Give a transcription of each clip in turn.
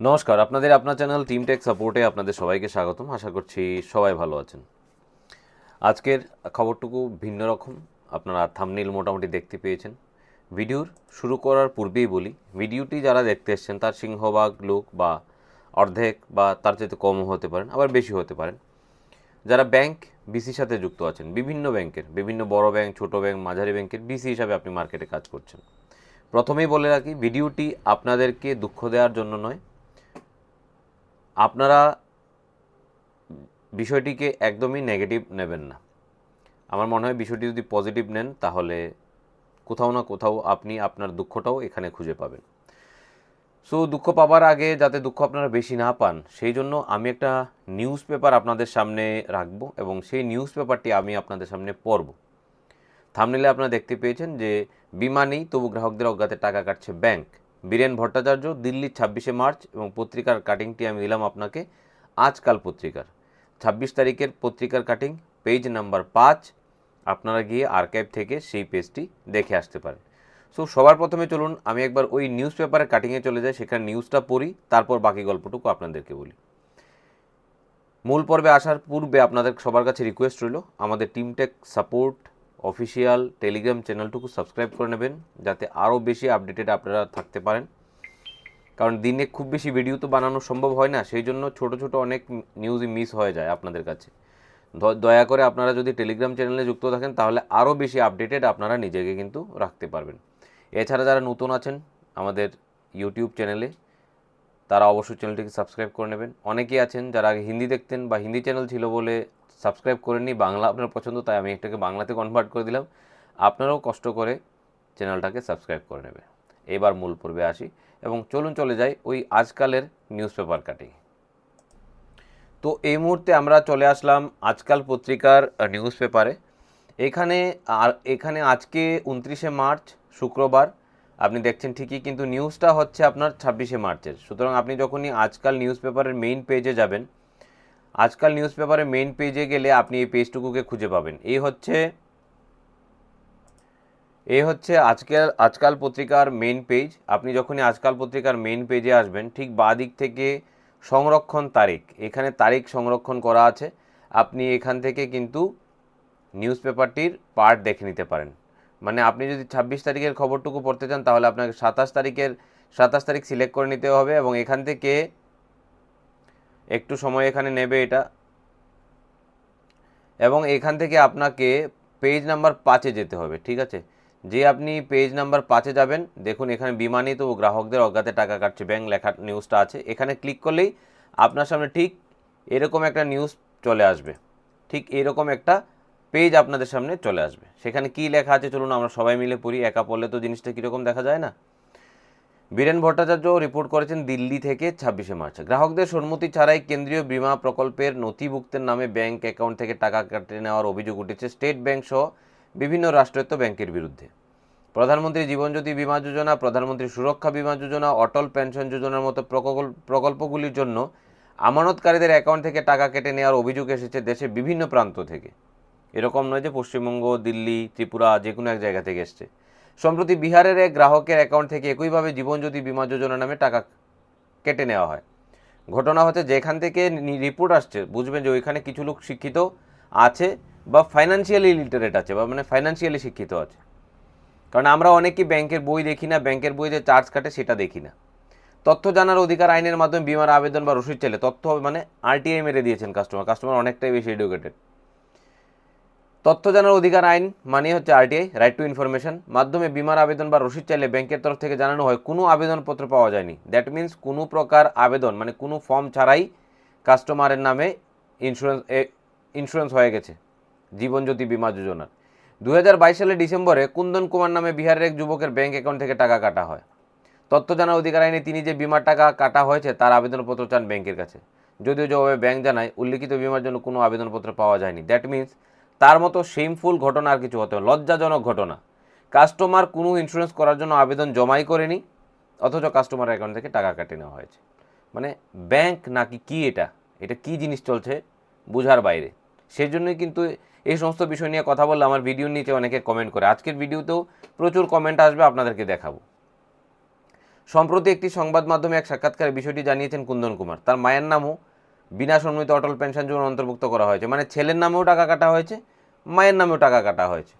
নমস্কার, আপনাদের আপনার চ্যানেল টিম টেক সাপোর্টে আপনাদের সবাইকে স্বাগতম। আশা করছি সবাই ভালো আছেন। আজকের খবরটুকু ভিন্ন রকম। আপনারা থামনিল মোটামুটি দেখতে পেয়েছেন। ভিডিওর শুরু করার পূর্বেই বলি, ভিডিওটি যারা দেখতে এসছেন, তার সিংহভাগ লোক বা অর্ধেক বা তার চাইতে কমও হতে পারেন, আবার বেশি হতে পারেন। যারা ব্যাংক বিসির সাথে যুক্ত আছেন, বিভিন্ন ব্যাংকের বিভিন্ন বড় ব্যাংক ছোট ব্যাংক মাঝারি ব্যাংকের বিসি হিসাবে আপনি মার্কেটে কাজ করছেন। প্রথমেই বলে রাখি, ভিডিওটি আপনাদেরকে দুঃখ দেওয়ার জন্য নয় আপনারা বিষয়টিকে একদমই নেগেটিভ নেবেন না। আমার মনে হয় বিষয়টি যদি পজিটিভ নেন, তাহলে কোথাও না কোথাও আপনি আপনার দুঃখটাও এখানে খুঁজে পাবেন। সো দুঃখ পাবার আগে যাতে দুঃখ আপনারা বেশি না পান, সেই জন্য আমি একটা নিউজ পেপার আপনাদের সামনে রাখব এবং সেই নিউজ পেপারটি আমি আপনাদের সামনে পড়ব। থামনিলে আপনারা দেখতে পেয়েছেন যে, বিমা নেই, তবু গ্রাহকদের অজ্ঞাতে টাকা কাটছে ব্যাংক বীরেন ভট্টাচার্য, দিল্লির ছাব্বিশে মার্চ এবং পত্রিকার কাটিংটি আমি দিলাম আপনাকে আজকাল পত্রিকার। ছাব্বিশ তারিখের পত্রিকার কাটিং পেজ নাম্বার পাঁচ, আপনারা গিয়ে আর্কাইভ থেকে সেই পেজটি দেখে আসতে পারেন। সো সবার প্রথমে চলুন, আমি একবার ওই নিউজ পেপারের কাটিংয়ে চলে যাই, সেখানে নিউজটা পড়ি, তারপর বাকি গল্পটুকু আপনাদেরকে বলি। মূল পর্বে আসার পূর্বে আপনাদের সবার কাছে রিকোয়েস্ট রইল, আমাদের team tech support official Telegram চ্যানেলটুকু subscribe করে নেবেন, যাতে আরও বেশি আপডেটেড আপনারা থাকতে পারেন। কারণ দিনে খুব বেশি ভিডিও তো বানানো সম্ভব হয় না, সেই জন্য ছোট ছোট অনেক নিউজই মিস হয়ে যায় আপনাদের কাছে। দয়া করে আপনারা যদি টেলিগ্রাম চ্যানেলে যুক্ত থাকেন, তাহলে আরও বেশি আপডেটেড আপনারা নিজেকে কিন্তু রাখতে পারবেন। এছাড়া যারা নতুন আছেন আমাদের ইউটিউব চ্যানেলে, তারা অবশ্যই চ্যানেলটিকে সাবস্ক্রাইব করে নেবেন। অনেকেই আছেন যারা আগে হিন্দি দেখতেন বা হিন্দি চ্যানেল ছিল বলে সাবস্ক্রাইব করেননি বাংলা আপনার পছন্দ, তাই আমি এটাকে বাংলাতে কনভার্ট করে দিলাম। আপনারাও কষ্ট করে চ্যানেলটাকে সাবস্ক্রাইব করে নেবে এবার মূল পর্বে আসি এবং চলুন চলে যাই ওই আজকালের নিউজ পেপার কাটি তো এই মুহূর্তে আমরা চলে আসলাম আজকাল পত্রিকার নিউজ পেপারে এখানে, আর এখানে আজকে উনত্রিশে মার্চ, শুক্রবার। আপনি দেখছেন ঠিকই, কিন্তু নিউজটা হচ্ছে আপনার ছাব্বিশে মার্চের। সুতরাং আপনি যখনই আজকাল নিউজ পেপারের মেইন পেজে যাবেন আজকাল নিউজ পেপারে মেইন পেজে গেলে আপনি এই পেজটুকুকে খুঁজে পাবেন। এই হচ্ছে এই হচ্ছে আজকাল আজকাল পত্রিকার মেইন পেজ আপনি যখনই আজকাল পত্রিকার মেইন পেজে আসবেন, ঠিক বাঁ দিক থেকে সংরক্ষণ তারিখ। এখানে তারিখ সংরক্ষণ করা আছে। আপনি এখান থেকে কিন্তু নিউজ পেপারটির পার্ট দেখে নিতে পারেন। মানে আপনি যদি ছাব্বিশ তারিখের খবরটুকু পড়তে চান, তাহলে আপনাকে সাতাশ তারিখের, সাতাশ তারিখ সিলেক্ট করে নিতে হবে এবং এখান থেকে একটু সময় এখানে নেবে এটা। এবং এখান থেকে আপনাকে পেজ নাম্বার পাঁচে যেতে হবে, ঠিক আছে? যে আপনি পেজ নাম্বার পাঁচে যাবেন, দেখুন এখানে বিমানিত ও গ্রাহকদের অজ্ঞাতে টাকা কাটছে ব্যাংক লেখা নিউজটা আছে। এখানে ক্লিক করলেই আপনার সামনে ঠিক এরকম একটা নিউজ চলে আসবে। ঠিক এরকম একটা পেজ আপনাদের সামনে চলে আসবে। সেখানে কি লেখা আছে চলুন আমরা সবাই মিলে পড়ি, একা পড়লে তো জিনিসটা কীরকম দেখা যায় না? বীরেন ভট্টাচার্য রিপোর্ট করেছেন দিল্লি থেকে ছাব্বিশে মার্চ। গ্রাহকদের সম্মতি ছাড়াই কেন্দ্রীয় বীমা প্রকল্পের নথিভুক্তের নামে ব্যাংক অ্যাকাউন্ট থেকে টাকা কেটে নেওয়ার অভিযোগ উঠেছে স্টেট ব্যাংক সহ বিভিন্ন রাষ্ট্রায়ত্ত ব্যাংকের বিরুদ্ধে। প্রধানমন্ত্রী জীবনজ্যোতি বিমা যোজনা, প্রধানমন্ত্রী সুরক্ষা বীমা যোজনা, অটল পেনশন যোজনার মতো প্রকল্পগুলির জন্য আমানতকারীদের অ্যাকাউন্ট থেকে টাকা কেটে নেওয়ার অভিযোগ এসেছে দেশের বিভিন্ন প্রান্ত থেকে। এরকম নয় যে পশ্চিমবঙ্গ, দিল্লি, ত্রিপুরা যে কোনো এক জায়গা থেকে এসছে। সম্প্রতি বিহারের এক গ্রাহকের অ্যাকাউন্ট থেকে একইভাবে জীবনজ্যোতি বিমা যোজনা নামে টাকা কেটে নেওয়া হয়। ঘটনা হচ্ছে যেখান থেকে রিপোর্ট আসছে, বুঝবেন যে ওইখানে কিছু লোক শিক্ষিত আছে বা ফাইন্যান্সিয়ালি লিটারেট আছে বা মানে ফাইন্যান্সিয়ালি শিক্ষিত আছে। কারণ আমরা অনেকেই ব্যাংকের বই দেখি না, ব্যাংকের বই যে চার্জ কাটে সেটা দেখি না। তথ্য জানার অধিকার আইনের মাধ্যমে বিমার আবেদন বা রসিদ চাইলে তথ্য মানে আরটিআই মেরে দিয়েছেন কাস্টমার কাস্টমার অনেকটাই বেশি এডুকেটেড তথ্য জানার অধিকার আইন মানে হচ্ছে আরটিআই রাইট টু ইনফরমেশন মাধ্যমে বিমার আবেদন বা রসিদ চাইলে ব্যাংকের তরফ থেকে জানানো হয়, কোনো আবেদনপত্র পাওয়া যায়নি। দ্যাট মিন্স কোনো প্রকার আবেদন মানে কোনো ফর্ম ছাড়াই কাস্টমারের নামে ইন্স্যুরেন্স ইন্স্যুরেন্স হয়ে গেছে, জীবনজ্যোতি বিমা যোজনার। দু হাজার বাইশ সালের ডিসেম্বরে কুন্দন কুমার নামে বিহারের এক যুবকের ব্যাংক অ্যাকাউন্ট থেকে টাকা কাটা হয়। তথ্য জানার অধিকার আইনে তিনি যে বিমার টাকা কাটা হয়েছে, তার আবেদনপত্র চান ব্যাংকের কাছে। যদিও জবাবে ব্যাংক জানায়, উল্লিখিত বিমার জন্য কোনো আবেদনপত্র পাওয়া যায়নি। দ্যাট মিন্স তার মতো শেমফুল ঘটনা আর কিছু হতে হবে লজ্জাজনক ঘটনা। কাস্টমার কোনো ইন্স্যুরেন্স করার জন্য আবেদন জমাই করেনি, অথচ কাস্টমার অ্যাকাউন্ট থেকে টাকা কেটে নেওয়া হয়েছে। মানে ব্যাংক নাকি কি এটা? এটা কি জিনিস চলছে বুঝার বাইরে। সেই জন্যই কিন্তু এই সমস্ত বিষয় নিয়ে কথা বললে আমার ভিডিওর নিচে অনেকে কমেন্ট করে। আজকের ভিডিওতেও প্রচুর কমেন্ট আসবে, আপনাদেরকে দেখাবো। সম্প্রতি একটি সংবাদ মাধ্যমে এক সাক্ষাৎকারে বিষয়টি জানিয়েছেন কুন্দন কুমার। তার মায়ের নামও বিনা সম্মিত অটল পেনশন যোজনা অন্তর্ভুক্ত করা হয়েছে। মানে ছেলের নামেও টাকা কাটা হয়েছে, মায়ের নামেও টাকা কাটা হয়েছে।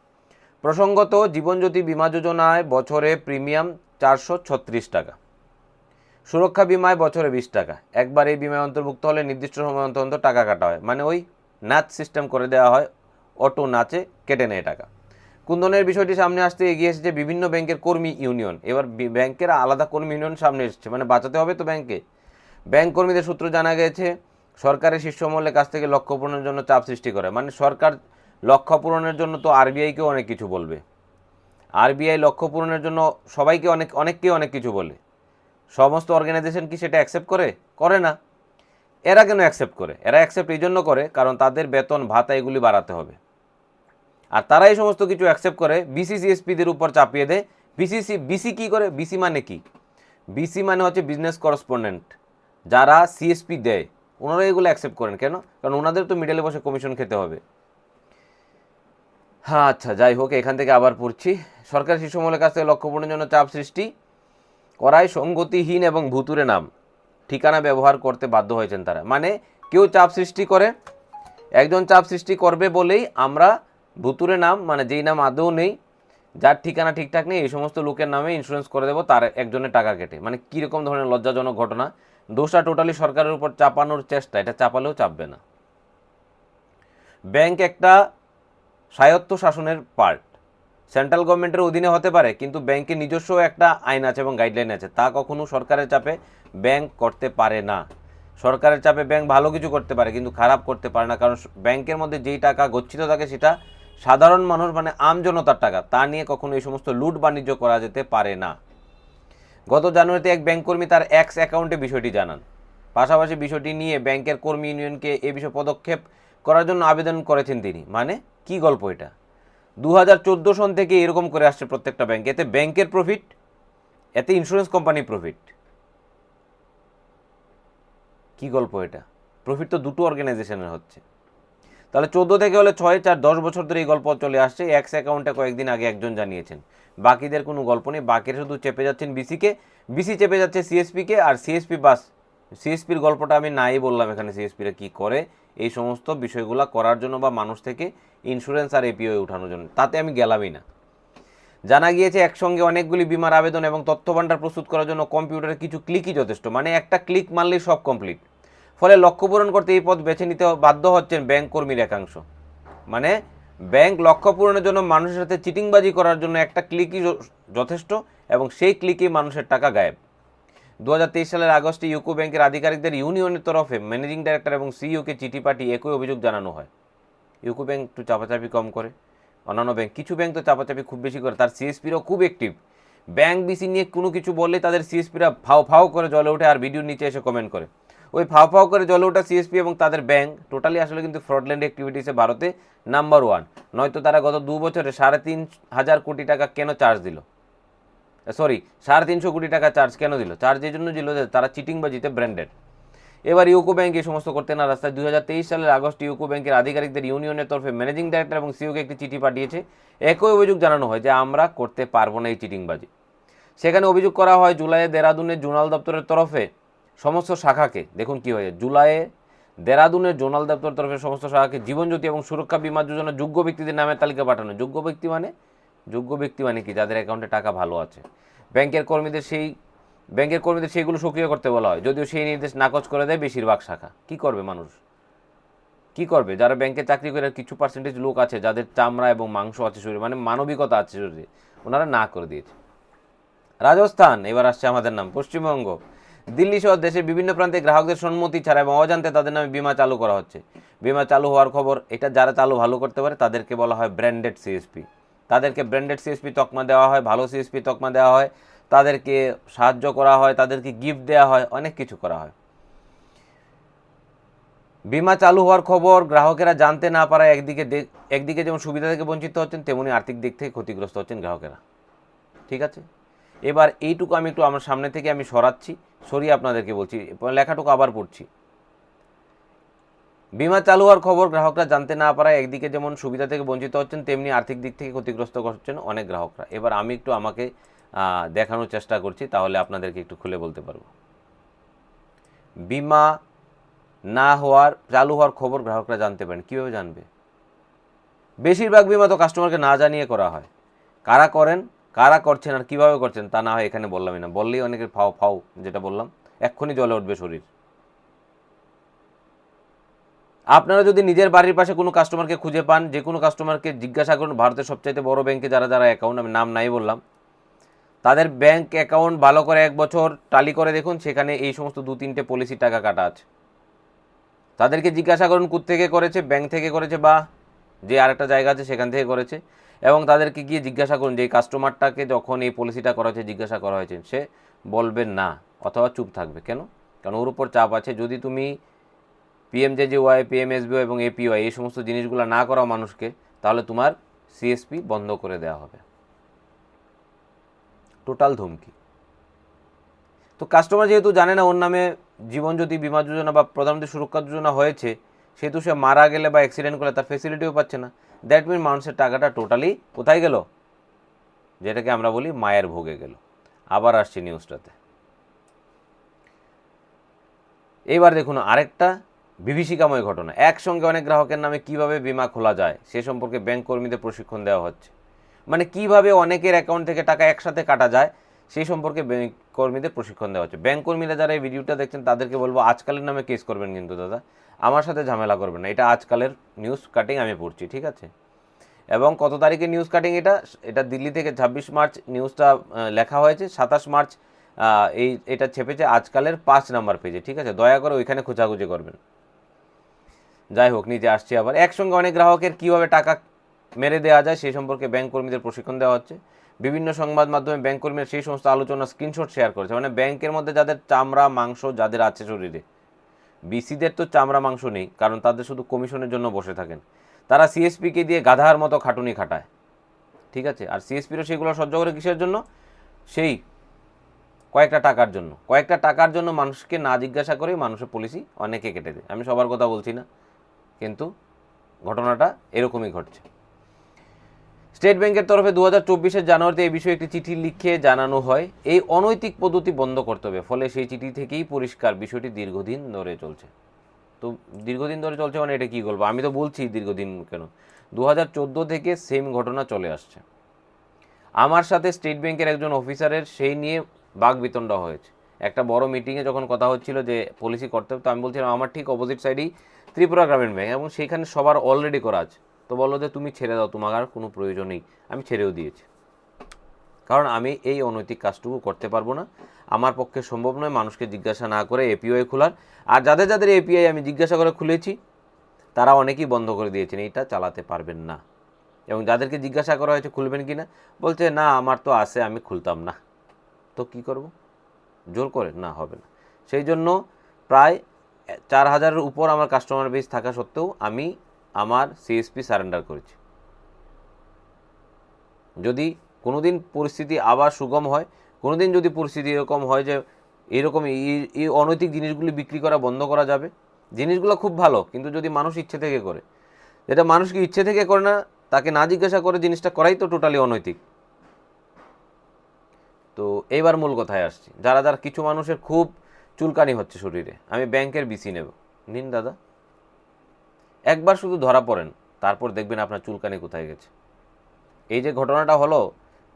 প্রসঙ্গত, জীবনজ্যোতি বিমা যোজনায় বছরে প্রিমিয়াম চারশো ছত্রিশ টাকা। সুরক্ষা বিমায় বছরে বিশ টাকা। একবার এই বিমায় অন্তর্ভুক্ত হলে নির্দিষ্ট সময় অন্তর অন্তর টাকা কাটা হয়। মানে ওই নাচ সিস্টেম করে দেওয়া হয়, অটো নাচে কেটে নেয় টাকা। কুন্দনের বিষয়টি সামনে আসতে এগিয়ে এসেছে বিভিন্ন ব্যাংকের কর্মী ইউনিয়ন। এবার ব্যাংকের আলাদা কর্মী ইউনিয়ন সামনে এসেছে। মানে বাঁচাতে হবে তো ব্যাংকে ব্যাংক কর্মীদের সূত্র জানা গেছে সরকারের শীর্ষ মহলের কাছ থেকে লক্ষ্য পূরণের জন্য চাপ সৃষ্টি করে। মানে সরকার লক্ষ্য পূরণের জন্য তো আরবিআইকেও অনেক কিছু বলবে। আরবিআই লক্ষ্য পূরণের জন্য সবাইকে অনেক, অনেককেই অনেক কিছু বলে। সমস্ত অর্গানাইজেশন কি সেটা অ্যাকসেপ্ট করে? করে না। এরা কেন অ্যাকসেপ্ট করে? এরা অ্যাকসেপ্ট এই জন্য করে কারণ তাদের বেতন, ভাতা এগুলি বাড়াতে হবে। আর তারা এই সমস্ত কিছু অ্যাকসেপ্ট করে, বিসিসিএসপিদের উপর চাপিয়ে দেয়। বিসিসি, বিসি কী করে? বিসি মানে কি? বিসি মানে হচ্ছে বিজনেস করসপন্ডেন্ট যারা সিএসপি দেয়। ওনারা এগুলো অ্যাকসেপ্ট করেন, কেন? কারণ ওনাদের তো মিডলে বসে কমিশন খেতে হবে। হ্যাঁ আচ্ছা যাই হোক, এখান থেকে আবার পড়ছি। সরকার শিশু মহলের কাছ থেকে লক্ষ্য পূরণের জন্য চাপ সৃষ্টি। করায় সঙ্গতিহীন এবং ভুতুরে নাম। ঠিকানা ব্যবহার করতে বাধ্য হয়েছেন তারা। মানে কেউ চাপ সৃষ্টি করে, একজন চাপ সৃষ্টি করবে বলেই আমরা ভুতুরে নাম মানে যেই নাম আদৌ নেই, যার ঠিকানা ঠিকঠাক নেই, এই সমস্ত লোকের নামে ইন্স্যুরেন্স করে দেবো, তার একজনের টাকা কেটে। মানে কীরকম ধরনের লজ্জাজনক ঘটনা। দোষটা টোটালি সরকারের উপর চাপানোর চেষ্টা, এটা চাপালেও চাপবে না। ব্যাংক একটা স্বায়ত্ত শাসনের পার্ট সেন্ট্রাল গভর্নমেন্টের অধীনে হতে পারে, কিন্তু ব্যাংকের নিজস্ব একটা আইন আছে এবং গাইডলাইন আছে, তা কখনো সরকারের চাপে ব্যাংক করতে পারে না। সরকারের চাপে ব্যাংক ভালো কিছু করতে পারে, কিন্তু খারাপ করতে পারে না, কারণ ব্যাংকের মধ্যে যেই টাকা গচ্ছিত থাকে সেটা সাধারণ মানুষ মানে আমজনতার টাকা, তা নিয়ে কখনো এই সমস্ত লুট বাণিজ্য করা যেতে পারে না। গত জানুয়ারিতে এক ব্যাংক কর্মী তার এক্স অ্যাকাউন্টে বিষয়টি জানান। পাশাপাশি বিষয়টি নিয়ে ব্যাংকের কর্মী ইউনিয়নকে এ বিষয়ে পদক্ষেপ করার জন্য আবেদন করেছেন তিনি। মানে কি গল্প এটা? দু হাজার চোদ্দ সন থেকে এরকম করে আসছে প্রত্যেকটা ব্যাংক। এতে ব্যাংকের প্রফিট এতে ইন্স্যুরেন্স কোম্পানি প্রফিট কি গল্প এটা? প্রফিট তো দুটো অর্গানাইজেশনের হচ্ছে। তাহলে চোদ্দ থেকে হলে ছয় চার দশ বছর ধরে এই গল্প চলে আসছে। এক্স অ্যাকাউন্টে কয়েকদিন আগে একজন জানিয়েছেন। বাকিদের কোনো গল্প নেই। বাকিরা শুধু চেপে যাচ্ছেন বিসিকে। বিসি চেপে যাচ্ছে সিএসপিকে আর সিএসপি বাস। সিএসপির গল্পটা আমি নাই বললাম এখানে সিএসপিরা কী করে। এই সমস্ত বিষয়গুলো করার জন্য বা মানুষ থেকে ইন্স্যুরেন্স আর এপিও উঠানোর জন্য। তাতে আমি গেলামই না। জানা গিয়েছে একসঙ্গে অনেকগুলি বিমার আবেদন এবং তথ্য ভাণ্ডার প্রস্তুত করার জন্য কম্পিউটারে কিছু ক্লিকই যথেষ্ট। মানে একটা ক্লিক মারলেই সব কমপ্লিট ফলে লক্ষ্য পূরণ করতে এই পথ বেছে নিতে বাধ্য হচ্ছেন ব্যাংক কর্মীর একাংশ। মানে ব্যাংক লক্ষ্য পূরণের জন্য মানুষের সাথে চিটিংবাজি করার জন্য একটা ক্লিকই যথেষ্ট এবং সেই ক্লিকেই মানুষের টাকা গায়েব। দু হাজার তেইশ সালের আগস্টে ইউকো ব্যাংকের আধিকারিকদের ইউনিয়নের তরফে ম্যানেজিং ডাইরেক্টর এবং সিইওকে চিঠি পাঠিয়ে একই অভিযোগ জানানো হয়। ইউকো ব্যাংক একটু চাপাচাপি কম করে, অন্যান্য ব্যাংক, কিছু ব্যাংক তো চাপাচাপি খুব বেশি করে, তার সিএসপিরাও খুব অ্যাক্টিভ ব্যাংক বিসি নিয়ে কোনো কিছু বললে তাদের সিএসপিরা ফাও ফাও করে জলে ওঠে আর ভিডিওর নিচে এসে কমেন্ট করে। ওই ফাও ফাও করে জলে ওঠা সিএসপি এবং তাদের ব্যাংক টোটালি আসলে কিন্তু ফ্রডল্যান্ড অ্যাক্টিভিটিসে ভারতে নাম্বার ওয়ান নয়তো তারা গত দু বছরে সাড়ে তিন হাজার কোটি টাকা কেন চার্জ দিল? সরি সাড়ে তিনশো কোটি টাকা চার্জ কেন দিল? চার্জ এই জন্য দিল যে তারা চিটিং চিটিংবাজিতে ব্র্যান্ডেড এবার ইউকো ব্যাংক এই সমস্ত করতে না রাস্তায় দুই হাজার তেইশ সালের আগস্ট ইউকো ব্যাংকের আধিকারিকদের ইউনিয়নের তরফে ম্যানেজিং ডাইরেক্টর এবং সিওকে একটি চিঠি পাঠিয়েছে। একই অভিযোগ জানানো হয় যে আমরা করতে পারব না এই চিটিংবাজি। সেখানে অভিযোগ করা হয়, জুলাইয়ে দেরাদুনের জোনাল দপ্তরের তরফে সমস্ত শাখাকে, দেখুন কি হয়েছে, জুলাইয়ে দেরাদুনের জোনাল দপ্তর তরফে সমস্ত শাখাকে জীবনজ্যোতি এবং সুরক্ষা বীমা যোজনা যোগ্য ব্যক্তিদের নামের তালিকা পাঠানো। যোগ্য ব্যক্তি মানে? যোগ্য ব্যক্তি মানে কি? যাদের অ্যাকাউন্টে টাকা ভালো আছে। ব্যাংকের কর্মীদের সেই, ব্যাংকের কর্মীদের সেইগুলো সক্রিয় করতে বলা হয়। যদিও সেই নির্দেশ নাকচ করে দেয় বেশিরভাগ শাখা। কি করবে মানুষ? কি করবে? যারা ব্যাংকে চাকরি করে কিছু পার্সেন্টেজ লোক আছে, যাদের চামড়া এবং মাংস আছে শরীরে মানে মানবিকতা আছে শরীরে, ওনারা না করে দিয়েছে। রাজস্থান, এবার আসছে আমাদের নাম, পশ্চিমবঙ্গ। দিল্লি সহ দেশের বিভিন্ন প্রান্তে গ্রাহকদের সম্মতি ছাড়া এবং অজান্তে তাদের নামে বিমা চালু করা হচ্ছে। বিমা চালু হওয়ার খবর, এটা যারা চালু ভালো করতে পারে, তাদেরকে বলা হয় ব্র্যান্ডেড সিএসপি তাদেরকে ব্র্যান্ডেড সিএসপি তকমা দেওয়া হয়, ভালো সিএসপি তকমা দেওয়া হয়, তাদেরকে সাহায্য করা হয়, তাদেরকে গিফট দেওয়া হয়, অনেক কিছু করা হয়। বিমা চালু হওয়ার খবর, গ্রাহকেরা জানতে না পারায় একদিকে একদিকে যেমন সুবিধা থেকে বঞ্চিত হচ্ছেন, তেমনি আর্থিক দিক থেকে ক্ষতিগ্রস্ত হচ্ছেন গ্রাহকেরা। ঠিক আছে? এবার এইটুকু আমি একটু আমার সামনে থেকে আমি সরাচ্ছি। সরিয়ে আপনাদেরকে বলছি লেখাটুকু আবার পড়ছি। বিমা চালু হওয়ার খবর গ্রাহকরা জানতে না পারায় একদিকে যেমন সুবিধা থেকে বঞ্চিত হচ্ছেন, তেমনি আর্থিক দিক থেকে ক্ষতিগ্রস্ত হচ্ছেন অনেক গ্রাহকরা। এবার আমি একটু আমাকে দেখানোর চেষ্টা করছি, তাহলে আপনাদেরকে একটু খুলে বলতে পারব। বিমা না হওয়ার, চালু হওয়ার খবর গ্রাহকরা জানতে পারেন, কীভাবে জানবে? বেশিরভাগ বিমা তো কাস্টমারকে না জানিয়ে করা হয়। কারা করেন? কারা করছেন আর কীভাবে করছেন তা না হয় এখানে বললামই না। বললেই অনেকের ফাও ফাও, যেটা বললাম, এক্ষুনি জলে উঠবে শরীর। আপনারা যদি নিজের বাড়ির পাশে কোনো কাস্টমারকে খুঁজে পান, যে কোনো কাস্টমারকে জিজ্ঞাসা করুন, ভারতের সবচাইতে বড় ব্যাংকে যারা যারা অ্যাকাউন্ট আমি নাম নাই বললাম, তাদের ব্যাংক অ্যাকাউন্ট ভালো করে এক বছর টালি করে দেখুন, সেখানে এই সমস্ত দু তিনটে পলিসির টাকা কাটা আছে। তাদেরকে জিজ্ঞাসা করুন থেকে করেছে ব্যাংক থেকে করেছে বা যে আরেকটা জায়গা আছে, সেখান থেকে করেছে। এবং তাদেরকে গিয়ে জিজ্ঞাসা করুন যে এই কাস্টমারটাকে যখন এই পলিসিটা করা হয়েছে, জিজ্ঞাসা করা হয়েছে, সে বলবে না অথবা চুপ থাকবে। কেন? কারণ ওর উপর চাপ আছে। যদি তুমি পিএমজেজেওয়াই পিএমএসবিও এবং এপিওয়াই এই সমস্ত জিনিসগুলো না করাও মানুষকে, তাহলে তোমার সিএসপি বন্ধ করে দেওয়া হবে। টোটাল ধমকি। তো কাস্টমার যেহেতু জানে না ওর নামে জীবনজ্যোতি, বিমা যোজনা বা প্রধানমন্ত্রী সুরক্ষা যোজনা হয়েছে, সেহেতু সে মারা গেলে বা অ্যাক্সিডেন্ট করলে তার ফেসিলিটিও পাচ্ছে না। দ্যাট মিন মানুষের টাকাটা টোটালি কোথায় গেল? যেটাকে আমরা বলি মায়ের ভোগে গেল। আবার আসছি নিউজটাতে। এইবার দেখুন আরেকটা বিভীষিকাময় ঘটনা। একসঙ্গে অনেক গ্রাহকের নামে কীভাবে বিমা খোলা যায়, সে সম্পর্কে ব্যাংক কর্মীদের প্রশিক্ষণ দেওয়া হচ্ছে। মানে কীভাবে অনেকের অ্যাকাউন্ট থেকে টাকা একসাথে কাটা যায়, সেই সম্পর্কে ব্যাংক কর্মীদের প্রশিক্ষণ দেওয়া হচ্ছে। ব্যাংক কর্মীরা যারা এই ভিডিওটা দেখছেন, তাদেরকে বলব, আজকালের নামে কেস করবেন কিন্তু দাদা। আমার সাথে ঝামেলা করবেন না। এটা আজকালের নিউজ কাটিং আমি পড়ছি, ঠিক আছে? এবং কত তারিখে নিউজ কাটিং এটা? এটা দিল্লি থেকে ছাব্বিশ মার্চ নিউজটা লেখা হয়েছে, সাতাশ মার্চ এই, এটা ছেপেছে আজকালের পাঁচ নাম্বার পেজে ঠিক আছে? দয়া করে ওইখানে খোঁজাখুঁজি করবেন। যাই হোক, নিজে আসছি আবার। একসঙ্গে অনেক গ্রাহকের কীভাবে টাকা মেরে দেওয়া যায় সেই সম্পর্কে ব্যাংক কর্মীদের প্রশিক্ষণ দেওয়া হচ্ছে। বিভিন্ন সংবাদ মাধ্যমে ব্যাংক কর্মীরা সেই সমস্ত আলোচনা স্ক্রিনশট শেয়ার করেছে। মানে ব্যাংকের মধ্যে যাদের চামড়া, মাংস, যাদের আছে শরীরে বিসিদের তো চামড়া মাংস নেই, কারণ তাদের শুধু কমিশনের জন্য বসে থাকেন। তারা সিএসপিকে দিয়ে গাধার মতো খাটুনি খাটায়। ঠিক আছে? আর সিএসপিরও সেগুলো সহ্য করে কিসের জন্য? সেই কয়েকটা টাকার জন্য। কয়েকটা টাকার জন্য মানুষকে না জিজ্ঞাসা করে মানুষের পলিসি অনেকে কেটে দেয়। আমি সবার কথা বলছি না, কিন্তু ঘটনাটা এরকমই ঘটছে। স্টেট ব্যাংকের তরফে দু হাজার জানুয়ারিতে এই বিষয়ে একটি চিঠি লিখে জানানো হয়, এই অনৈতিক পদ্ধতি বন্ধ করতে হবে, ফলে সেই চিঠি থেকেই পরিষ্কার বিষয়টি দীর্ঘদিন ধরে চলছে। তো দীর্ঘদিন ধরে চলছে মানে এটা কী বলব? আমি তো বলছি দীর্ঘদিন কেন? দু হাজার চোদ্দ থেকে সেম ঘটনা চলে আসছে। আমার সাথে স্টেট ব্যাংকের একজন অফিসারের সেই নিয়ে বাঘ বিতণ্ডা হয়েছে। একটা বড় মিটিংয়ে যখন কথা হচ্ছিল যে পলিসি করতে হবে, তো আমি বলছিলাম, আমার ঠিক অপোজিট সাইডেই ত্রিপুরা গ্রামীণ ব্যাংক এবং সেখানে সবার অলরেডি করা আছে। তো বলল যে, তুমি ছেড়ে দাও তোমার আর কোনো প্রয়োজন নেই। আমি ছেড়েও দিয়েছি। কারণ আমি এই অনৈতিক কাজটুকু করতে পারব না। আমার পক্ষে সম্ভব নয় মানুষকে জিজ্ঞাসা না করে এপিআই খোলার। আর যাদের যাদের এপিআই আমি জিজ্ঞাসা করে খুলেছি, তারা অনেকেই বন্ধ করে দিয়েছেন, এইটা চালাতে পারবেন না। এবং যাদেরকে জিজ্ঞাসা করা হয়েছে, খুলবেন কি না? বলছে, না, আমার তো আছে, আমি খুলতাম না। তো কি করব? জোর করে? না, হবে না। সেই জন্য প্রায় চার হাজারের উপর আমার কাস্টমার বেস থাকা সত্ত্বেও আমি আমার সিএসপি সারেন্ডার করেছি। যদি কোনো দিন পরিস্থিতি আবার সুগম হয় কোনো দিন যদি পরিস্থিতি এরকম হয় যে এরকম এই- অনৈতিক জিনিসগুলি বিক্রি করা বন্ধ করা যাবে, জিনিসগুলো খুব ভালো, কিন্তু যদি মানুষ ইচ্ছে থেকে করে, যেটা মানুষকে ইচ্ছে থেকে করে না, তাকে না জিজ্ঞাসা করে জিনিসটা করাই তো টোটালি অনৈতিক। তো এইবার মূল কথায় আসছি, যারা যারা কিছু মানুষের খুব চুলকানি হচ্ছে শরীরে, আমি ব্যাংকের বিসি নেব। নিন দাদা। একবার শুধু ধরা পড়েন, তারপর দেখবেন আপনার চুলকানি কোথায় গেছে। এই যে ঘটনাটা হলো,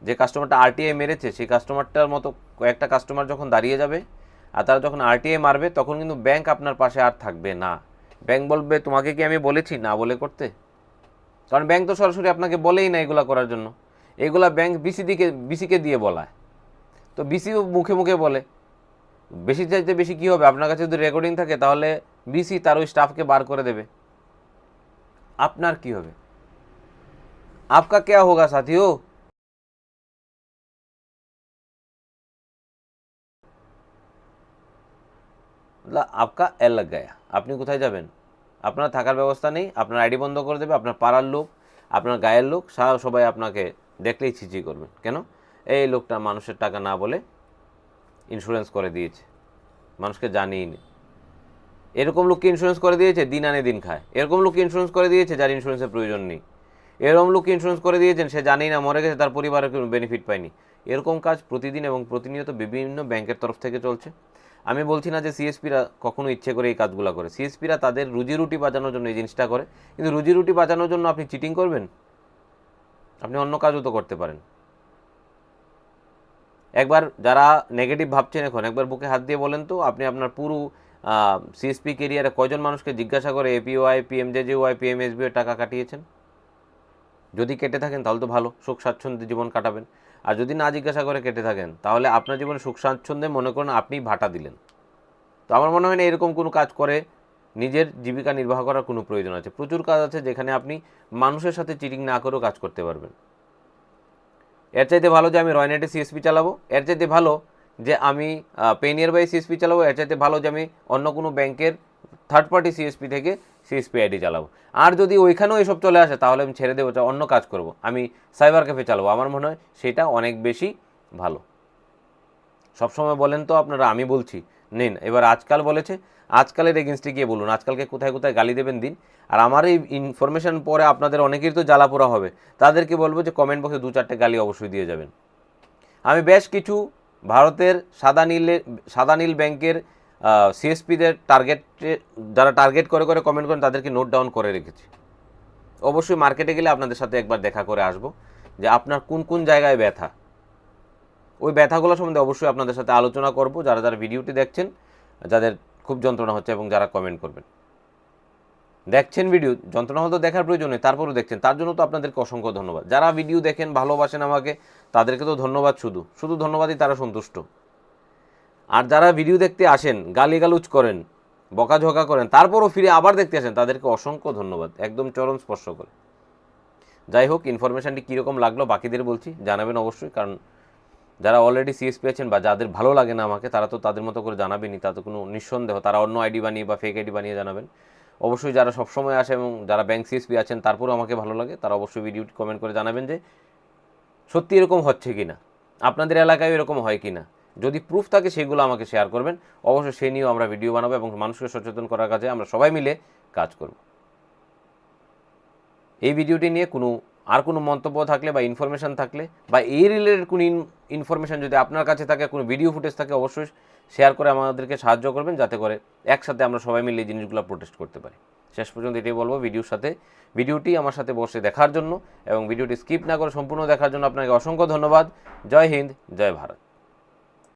যে কাস্টমারটা আরটিআই মেরেছে, সেই কাস্টমারটার মতো কয়েকটা কাস্টমার যখন দাঁড়িয়ে যাবে, আর তারা যখন আরটিআই মারবে, তখন কিন্তু ব্যাংক আপনার পাশে আর থাকবে না। ব্যাংক বলবে, তোমাকে কি আমি বলেছি না বলে করতে? কারণ ব্যাংক তো সরাসরি আপনাকে বলেই না এগুলা করার জন্য। এগুলা ব্যাংক বিসি দিকে বিসিকে দিয়ে বলায়। তো বিসিও মুখে মুখে বলে। বেশি চাইতে বেশি কী হবে? আপনার কাছে যদি রেকর্ডিং থাকে, তাহলে বিসি তার ওই স্টাফকে বার করে দেবে। আপনার কি হবে आपका क्या होगा साथियों मतलब आपका एल लग गया আপনি কোথায় যাবেন আপনার থাকার ব্যবস্থা নেই আপনার আইডি বন্ধ করে দেবে আপনার পাড়ার লোক আপনার গায়ের লোক সা- সবাই আপনাকে দেখলেই ছিচি করবেন কেন এই লোকটা মানুষের টাকা না বলে ইন্স্যুরেন্স করে দিয়েছে মানুষকে জানিয়ে নি এরকম লোককে ইন্স্যুরেন্স করে দিয়েছে, দিন আনে দিন খায়। এরকম লোককে ইন্স্যুরেন্স করে দিয়েছে, যার ইন্স্যুরেন্সের প্রয়োজন নেই। এরকম লোককে ইন্স্যুরেন্স করে দিয়েছেন, সে জানেই না, মরে গেছে, তার পরিবারের কোনো বেনিফিট পায়নি। এরকম কাজ প্রতিদিন এবং প্রতিনিয়ত বিভিন্ন ব্যাংকের তরফ থেকে চলছে। আমি বলছি না যে সিএসপিরা কখনো ইচ্ছে করে এই কাজগুলো করে। সিএসপিরা তাদের রুজি রুটি বাঁচানোর জন্য এই জিনিসটা করে। কিন্তু রুজি রুটি বাঁচানোর জন্য আপনি চিটিং করবেন? আপনি অন্য কাজও তো করতে পারেন। একবার যারা নেগেটিভ ভাবছেন এখন, একবার বুকে হাত দিয়ে বলেন তো, আপনি আপনার পুরো সিএসপি কেরিয়ারে কয়জন মানুষকে জিজ্ঞাসা করে এপিওয়াই পিএমজেজেওয়াই পিএমএসবি টাকা কাটিয়েছেন? যদি কেটে থাকেন, তাহলে তো ভালো, সুখ স্বাচ্ছন্দ্যে জীবন কাটাবেন। আর যদি না জিজ্ঞাসা করে কেটে থাকেন, তাহলে আপনার জীবনে সুখ স্বাচ্ছন্দ্যে মনে করুন আপনি ভাটা দিলেন। তো আমার মনে হয় না এরকম কোনো কাজ করে নিজের জীবিকা নির্বাহ করার কোনো প্রয়োজন আছে। প্রচুর কাজ আছে যেখানে আপনি মানুষের সাথে চিটিং না করেও কাজ করতে পারবেন। এর চাইতে ভালো যে আমি রয়নেটে সিএসপি চালাবো, এর চাইতে ভালো যে আমি পেনিয়ার বাই সিএসপি চালাবো, এর চাইতে ভালো যে আমি অন্য কোনো ব্যাংকের থার্ড পার্টি সিএসপি থেকে সিএসপি আইডি চালাবো। আর যদি ওইখানেও এসব চলে আসে, তাহলে আমি ছেড়ে দেবো অন্য কাজ করব। আমি সাইবার ক্যাফে চালাবো। আমার মনে হয় সেটা অনেক বেশি ভালো। সবসময় বলেন তো আপনারা, আমি বলছি। নিন, এবার আজকাল বলেছে, আজকালের এগেনস্টে গিয়ে বলুন, আজকালকে কোথায় কোথায় গালি দেবেন দিন। আর আমার এই ইনফরমেশন পরে আপনাদের অনেকেরই তো জ্বালা পোড়া হবে। তাদেরকে বলব যে কমেন্ট বক্সে দু চারটে গালি অবশ্যই দিয়ে যাবেন। আমি বেশ কিছু ভারতের সাদা নীলে, সাদা নীল ব্যাংকের সিএসপিদের টার্গেটে যারা টার্গেট করে করে কমেন্ট করেন, তাদেরকে নোট ডাউন করে রেখেছি। অবশ্যই মার্কেটে গেলে আপনাদের সাথে একবার দেখা করে আসব যে আপনার কোন কোন জায়গায় ব্যথা। ওই ব্যথাগুলো সম্বন্ধে অবশ্যই আপনাদের সাথে আলোচনা করব, যারা যারা ভিডিওটি দেখছেন, যাদের খুব যন্ত্রণা হচ্ছে এবং যারা কমেন্ট করবেন। দেখছেন ভিডিও যন্ত্রণা হয়তো দেখার প্রয়োজন নেই, তারপরেও দেখছেন। তার জন্য তো আপনাদেরকে অসংখ্য ধন্যবাদ। যারা ভিডিও দেখেন, ভালোবাসেন আমাকে, তাদেরকে তো ধন্যবাদ শুধু। শুধু ধন্যবাদই তারা সন্তুষ্ট। আর যারা ভিডিও দেখতে আসেন, গালিগালুজ করেন, বকাঝকা করেন, তারপরও ফিরে আবার দেখতে আসেন, তাদেরকে অসংখ্য ধন্যবাদ। একদম চরম স্পর্শ করে। যাই হোক ইনফরমেশানটি কীরকম লাগল বাকিদের বলছি, জানাবেন অবশ্যই, কারণ যারা অলরেডি সিএস পেয়েছেন বা যাদের ভালো লাগে না আমাকে, তারা তো তাদের মতো করে জানাবেনই, তাতে কোনো নিঃসন্দেহ, তারা অন্য আইডি বানিয়ে বা ফেক আইডি বানিয়ে জানাবেন। অবশ্যই যারা সবসময় আসে এবং যারা ব্যাংক সিএসপি আছেন, তারপরেও আমাকে ভালো লাগে, তারা অবশ্যই ভিডিওটি কমেন্ট করে জানাবেন যে, সত্যি এরকম হচ্ছে কি না আপনাদের এলাকায় এরকম হয় কি না যদি প্রুফ থাকে, সেগুলো আমাকে শেয়ার করবেন। অবশ্যই সেই নিয়েও আমরা ভিডিও বানাবো এবং মানুষকে সচেতন করার কাজে আমরা সবাই মিলে কাজ করব। এই ভিডিওটি নিয়ে কোনো আর কোনো মন্তব্য থাকলে বা ইনফরমেশান থাকলে বা এই রিলেটেড কোনো ইনফরমেশান যদি আপনার কাছে থাকে, কোনো ভিডিও ফুটেজ থাকে, অবশ্যই শেয়ার করে আমাদেরকে সাহায্য করবেন যাতে করে একসাথে আমরা সবাই মিলে এই জিনিসগুলো প্রোটেস্ট করতে পারি। শেষ পর্যন্ত এটাই বলব ভিডিওর সাথে ভিডিওটি আমার সাথে বসে দেখার জন্য এবং ভিডিওটি স্কিপ না করে সম্পূর্ণ দেখার জন্য আপনাকে অসংখ্য ধন্যবাদ। জয় হিন্দ, জয় ভারত।